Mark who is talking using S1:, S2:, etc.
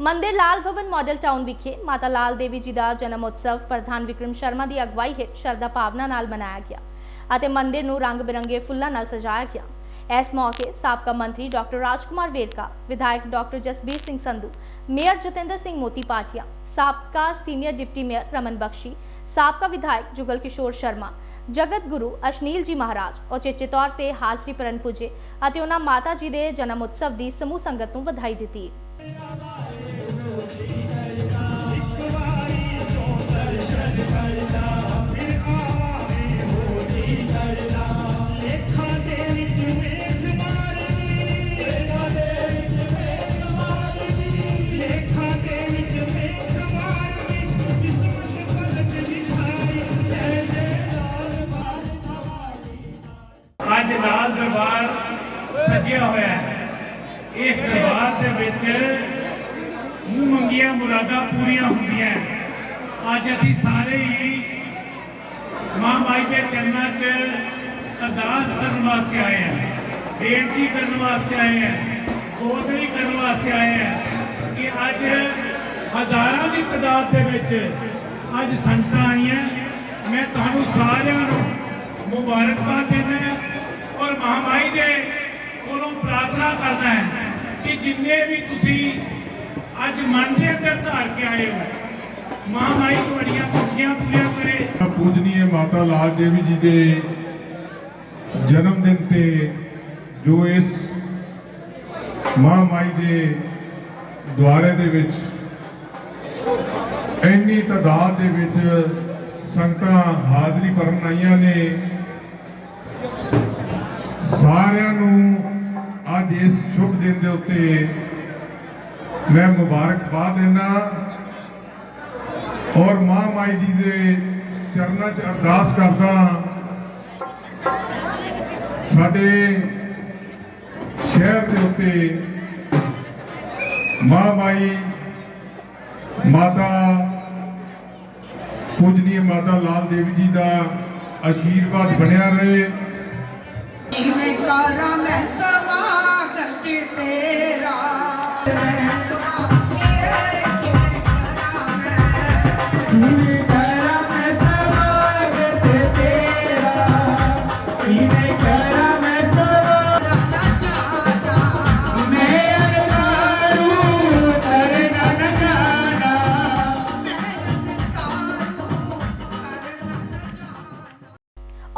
S1: ਮੰਦਿਰ ਲਾਲ ਭਵਨ model town ਵਿਖੇ ਮਾਤਾ ਲਾਲ ਦੇਵੀ ਜੀ ਦਾ ਜਨਮ ਉਤਸਵ ਪ੍ਰਧਾਨ ਵਿਕਰਮ ਸ਼ਰਮਾ ਦੀ ਅਗਵਾਈ ਹੇਠ ਸ਼ਰਧਾ ਭਾਵਨਾ ਨਾਲ ਮਨਾਇਆ ਗਿਆ ਅਤੇ ਮੰਦਿਰ ਨੂੰ ਰੰਗ ਬਿਰੰਗੇ ਫੁੱਲਾਂ ਨਾਲ ਸਜਾਇਆ ਗਿਆ। ਇਸ ਮੌਕੇ ਸਾਬਕਾ ਮੰਤਰੀ ਡਾਕਟਰ ਰਾਜਕੁਮਾਰ ਵੇਰਕਾ, ਵਿਧਾਇਕ ਡਾਕਟਰ ਜਸਬੀਰ ਸਿੰਘ ਸੰਧੂ, ਮੇਅਰ ਜਤਿੰਦਰ ਸਿੰਘ ਮੋਤੀ ਪਾਟਿਆ, ਸਾਬਕਾ senior deputy mayor Raman Bakshi, ਸਾਬਕਾ ਵਿਧਾਇਕ ਜੁਗਲ ਕਿਸ਼ੋਰ ਸ਼ਰਮਾ, ਜਗਤ ਗੁਰੂ ਅਸ਼ਨੀਲ ਜੀ ਮਹਾਰਾਜ, ਉਚੇਚੇ ਤੌਰ ਤੇ ਹਾਜ਼ਰੀ ਪਰਨ ਪੁੱਜੇ ਅਤੇ ਉਹਨਾਂ ਮਾਤਾ ਜੀ ਦੇ ਜਨਮ ਉਤਸਵ ਦੀ ਸਮੂਹ ਸੰਗਤ ਨੂੰ ਵਧਾਈ ਦਿੱਤੀ।
S2: ਅੱਜ ਲਾਲ ਦਰਬਾਰ ਸਜਿਆ ਹੋਇਆ ਹੈ। ਇਸ ਦਰਬਾਰ ਦੇ ਵਿੱਚ ਮੂੰਹ ਮੰਗੀਆਂ, ਮੁਰਾਦਾਂ ਪੂਰੀਆਂ ਹੁੰਦੀਆਂ ਅੱਜ ਅਸੀਂ ਸਾਰੇ ਹੀ ਮਾਂ ਮਾਈ ਦੇ ਚਰਨਾਂ 'ਚ ਅਰਦਾਸ ਕਰਨ ਵਾਸਤੇ ਆਏ ਹਾਂ, ਬੇਨਤੀ ਕਰਨ ਵਾਸਤੇ ਆਏ ਹਾਂ ਗੋਦਰੀ ਕਰਨ ਵਾਸਤੇ ਆਏ ਹਾਂ ਕਿ ਅੱਜ ਹਜ਼ਾਰਾਂ ਦੀ ਤਾਦਾਦ ਦੇ ਵਿੱਚ ਅੱਜ ਸੰਗਤਾਂ ਆਈਆਂ। ਮੈਂ ਤੁਹਾਨੂੰ ਸਾਰਿਆਂ ਨੂੰ ਮੁਬਾਰਕਬਾਦ ਦਿੰਦਾ ਔਰ ਮਹਾਮਾਈ ਦੇ ਕੋਲੋਂ ਪ੍ਰਾਰਥਨਾ ਕਰਦਾ ਹੈ ਕਿ ਜਿੰਨੇ ਵੀ ਤੁਸੀਂ ਅੱਜ ਮਨ ਦੇ ਅੰਦਰ ਧਾਰ ਕੇ ਆਏ ਹੋ। ਮਹਾਮਾਈ ਤੁਹਾਡੀਆਂ ਖੁਸ਼ੀਆਂ ਪੂਰੀਆਂ ਕਰੇ।
S3: ਪੂਜਨੀਏ ਮਾਤਾ ਲਾਲ ਦੇਵੀ ਜੀ ਦੇ ਜਨਮ ਦਿਨ ਤੇ ਜੋ ਇਸ ਮਹਾਮਾਈ ਦੇ ਦੁਆਰੇ ਦੇ ਵਿੱਚ ਇੰਨੀ ਤਾਦਾਦ ਦੇ ਵਿੱਚ ਸੰਗਤਾਂ ਹਾਜ਼ਰੀ ਭਰਨ ਆਈਆਂ ਨੇ, ਸਾਰਿਆਂ ਨੂੰ ਅੱਜ ਇਸ ਸ਼ੁਭ ਦਿਨ ਦੇ ਉੱਤੇ ਮੈਂ ਮੁਬਾਰਕਬਾਦ ਦਿੰਦਾ ਔਰ ਮਾਂ ਮਾਈ ਜੀ ਦੇ ਚਰਨਾਂ 'ਚ ਅਰਦਾਸ ਕਰਦਾ ਸਾਡੇ ਸ਼ਹਿਰ ਦੇ ਉੱਤੇ ਮਾਂ ਮਾਈ ਮਾਤਾ ਪੂਜਨੀਏ ਮਾਤਾ ਲਾਲ ਦੇਵੀ ਜੀ ਦਾ ਆਸ਼ੀਰਵਾਦ ਬਣਿਆ ਰਹੇ।
S4: ਜਿਵੇਂ ਕਰਾਂ, ਮੈਂ Mm-hmm.